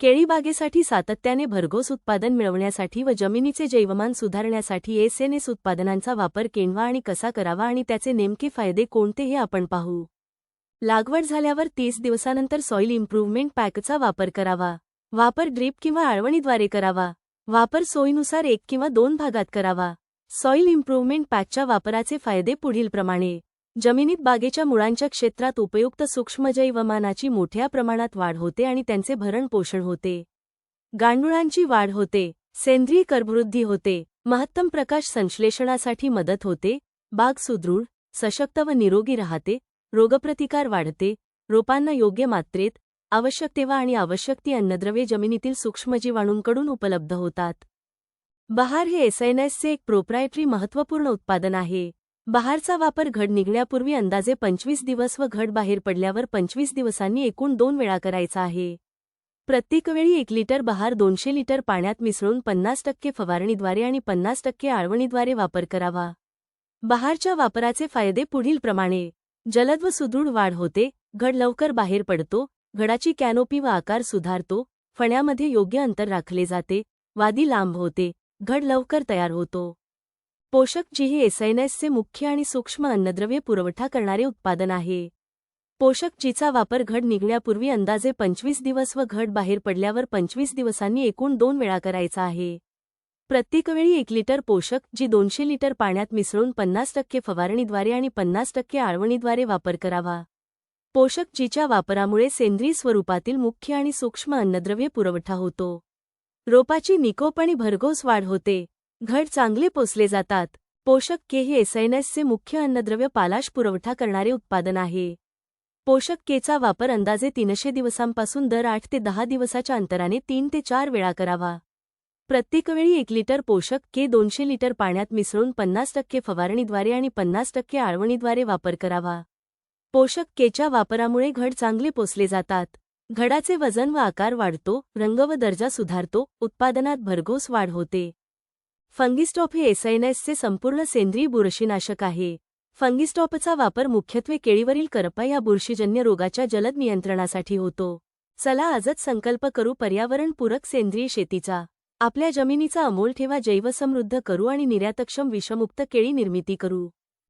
केळीबागेसाठी सातत्याने भरघोस उत्पादन मिळवण्यासाठी व जमिनीचे जैवमान सुधारण्यासाठी एसएनएस उत्पादनांचा वापर केणवा आणि कसा करावा आणि त्याचे नेमके फायदे कोणते हे आपण पाहू. लागवड झाल्यावर तीस दिवसानंतर सॉईल इम्प्रूव्हमेंट पॅकचा वापर करावा. वापर ड्रीप किंवा आळवणीद्वारे करावा. वापर सोयीनुसार एक किंवा दोन भागात करावा. सॉइल इम्प्रूव्हमेंट पॅकच्या वापराचे फायदे पुढीलप्रमाणे. जमिनीत बागेच्या मुळांच्या क्षेत्रात उपयुक्त सूक्ष्मजैवमानाची मोठ्या प्रमाणात वाढ होते आणि त्यांचे भरण पोषण होते. गांडुळांची वाढ होते सेंद्रिय करवृद्धी होते महत्तम प्रकाश संश्लेषणासाठी मदत होते बाग सुदृढ सशक्त व निरोगी राहते रोगप्रतिकार वाढते रोपांना योग्य मात्रेत आवश्यक तेव्हा आणि आवश्यक ती अन्नद्रव्ये जमिनीतील सूक्ष्मजीवाणूंकडून उपलब्ध होतात. बहार हे एसएनएसचे एक प्रोप्रायटरी महत्त्वपूर्ण उत्पादन आहे. बहारचा वापर घड निघण्यापूर्वी अंदाजे पंचवीस दिवस व घड बाहेर पडल्यावर पंचवीस दिवसांनी एकूण दोन वेळा करायचा आहे. प्रत्येक वेळी एक लिटर बहार दोनशे लिटर पाण्यात मिसळून पन्नास टक्के फवारणीद्वारे आणि पन्नास टक्के आळवणीद्वारे वापर करावा. बहारच्या वापराचे फायदे पुढीलप्रमाणे जलद व सुदृढ वाढ होते घड लवकर बाहेर पडतो घडाची कॅनोपी व आकार सुधारतो फण्यामध्ये योग्य अंतर राखले जाते वादी लांब होते घड लवकर तयार होतो. पोषक जी हे एसएनएसचे मुख्य आणि सूक्ष्म अन्नद्रव्य पुरवठा करणारे उत्पादन आहे. पोषक जीचा वापर घड निघण्यापूर्वी अंदाजे पंचवीस दिवस व घड बाहेर पडल्यावर पंचवीस दिवसांनी एकूण दोन वेळा करायचा आहे. प्रत्येकवेळी एक लिटर पोषक जी दोनशे लिटर पाण्यात मिसळून पन्नास टक्के फवारणीद्वारे आणि पन्नास टक्के आळवणीद्वारे वापर करावा. पोषक जीच्या वापरामुळे सेंद्रिय स्वरूपातील मुख्य आणि सूक्ष्म अन्नद्रव्य पुरवठा होतो. रोपाची निकोप आणि भरघोस वाढ होते. घड चांगले पोसले जातात. पोषक के हे एसएनएसचे मुख्य अन्नद्रव्य पालाश पुरवठा करणारे उत्पादन आहे. पोषक केचा वापर अंदाजे तीनशे दिवसांपासून दर आठ ते दहा दिवसाच्या अंतराने तीन ते चार वेळा करावा. प्रत्येकवेळी एक लिटर पोषक के दोनशे लिटर पाण्यात मिसळून पन्नास टक्के फवारणीद्वारे आणि पन्नास टक्के आळवणीद्वारे वापर करावा. पोषक केच्या वापरामुळे घड चांगले पोसले जातात. घडाचे वजन व आकार वाढतो रंग व दर्जा सुधारतो उत्पादनात भरघोस वाढ होते. फंगिस्टॉप हे एसएनएसचे संपूर्ण सेंद्रिय बुरशीनाशक आहे. फंगिस्टॉपचा वापर मुख्यत्वे केळीवरील करपा या बुरशीजन्य रोगाच्या जलद नियंत्रणासाठी होतो. चला आजच संकल्प करू पर्यावरणपूरक सेंद्रिय शेतीचा. आपल्या जमिनीचा अमोल ठेवा जैवसमृद्ध करू आणि निर्यातक्षम विषमुक्त केळी निर्मिती करू.